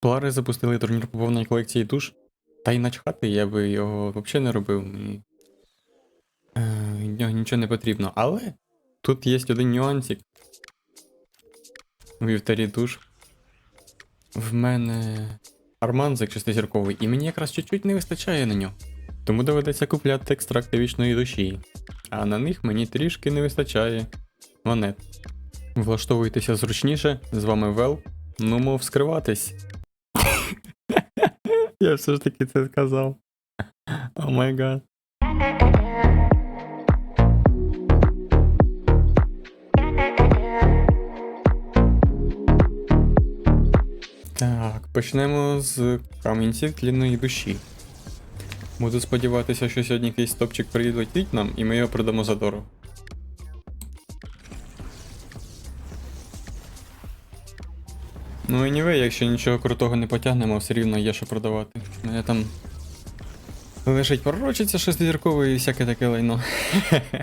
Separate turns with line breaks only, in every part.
Полари запустили турнір поповнення колекції душ. Та й начхати я би його взагалі не робив. Мені е, нього нічого не потрібно. Але тут є один нюансик. У вівтарі душ. В мене арманзик шестизірковий, і мені якраз чуть-чуть не вистачає на нього. Тому доведеться купляти екстракти вічної душі. А на них мені трішки не вистачає монет. Влаштовуйтеся зручніше, з вами Вел. Ну, мов скриватись. Я все ж таки це сказав. О май гад. Так, почнемо з камінців тлінної душі. Буду сподіватися, що сьогодні якийсь топчик прилетить нам і ми його продамо за дорого. Ну і anyway, якщо нічого крутого не потягнемо, все рівно є що продавати. У мене там лежить пророчиться шестизіркове і всяке таке лайно.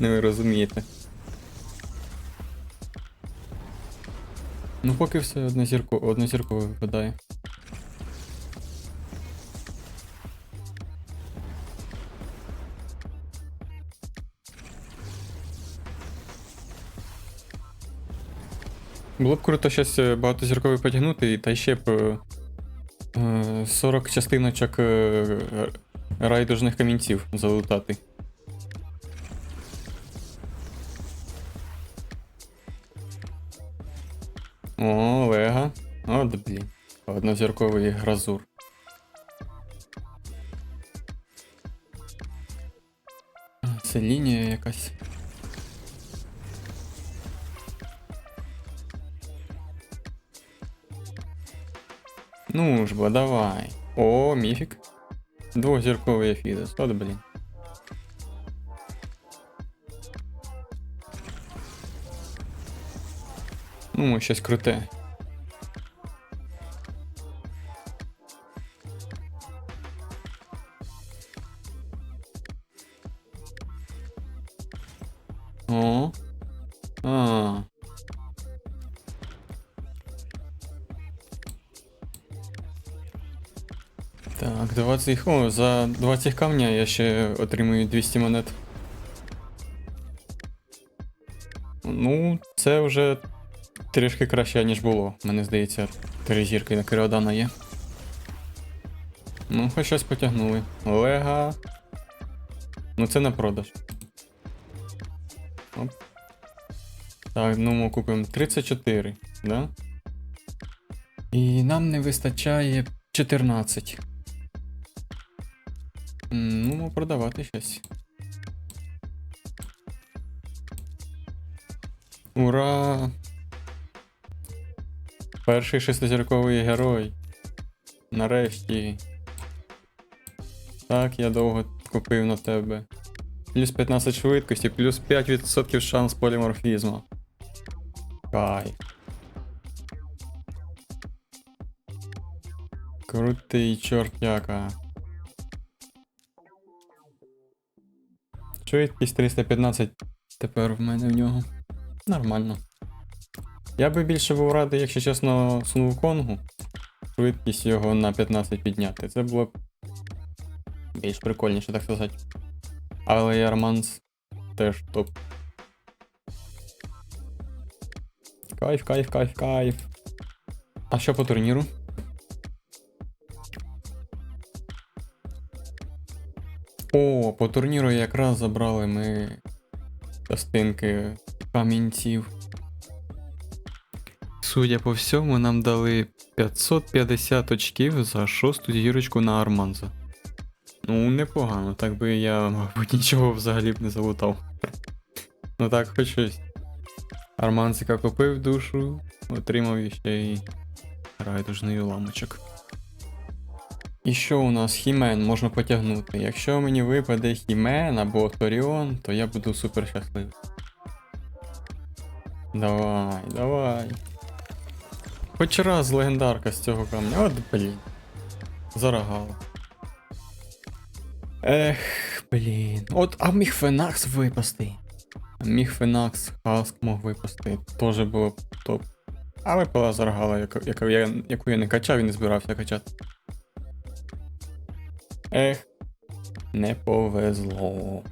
Не ви розумієте. Ну поки все однозірко, однозірково випадає. Було б круто щось е, багатозіркове потягнути, та ще б е, е, 40 частиночок е, райдужних камінців залутати. О, Лега. От блін. Однозірковий гразур. Це лінія якась. Ну ж бо, давай. О, міфік. Двохзірковий Ефідес. От блін. Ну, щось круте. О. А. Так, 20. О, за 20 камня я ще отримую 200 монет. Ну, це вже трішки краще, ніж було. Мені здається, три зірки на Киродана є. Ну, хоч щось потягнули. Лега. Ну, це на продаж. Оп. Так, ну ми купимо 34, да? І нам не вистачає 14. Ну, продавати щось. Ура! Перший шестизірковий герой. Нарешті. Так, я довго купив на тебе. Плюс 15 швидкості, плюс 5% шанс поліморфізму. Кайф. Крутий чортяка. Швидкість 315 тепер в мене в нього. Нормально. Я би більше був радий, якщо чесно, Конгу. Швидкість його на 15 підняти. Це було б більш прикольніше, так сказати. Але і Арманс теж топ. Кайф, кайф, кайф, кайф. А що по турніру? О, по турніру якраз забрали ми частинки камінців. Судя по всьому, нам дали 550 очків за шосту зірочку на Арманза. Ну, непогано, так би я, мабуть, нічого взагалі б не залутав. Ну так, хоч щось. Арманзика купив душу, отримав ще й райдужний уламочок. І що у нас Хімен можна потягнути? Якщо мені випаде Хімен або Торіон, то я буду супер щасливий. Давай, давай. Хоч раз легендарка з цього камня. От блін. Зарагало. Ех, блін. От, а міг Фенакс випасти. Міг Фенакс, Хаск мог випасти. Тоже було б топ. А випала заргала, яку, яку я не качав і не збирався качати. Ех, не повезло.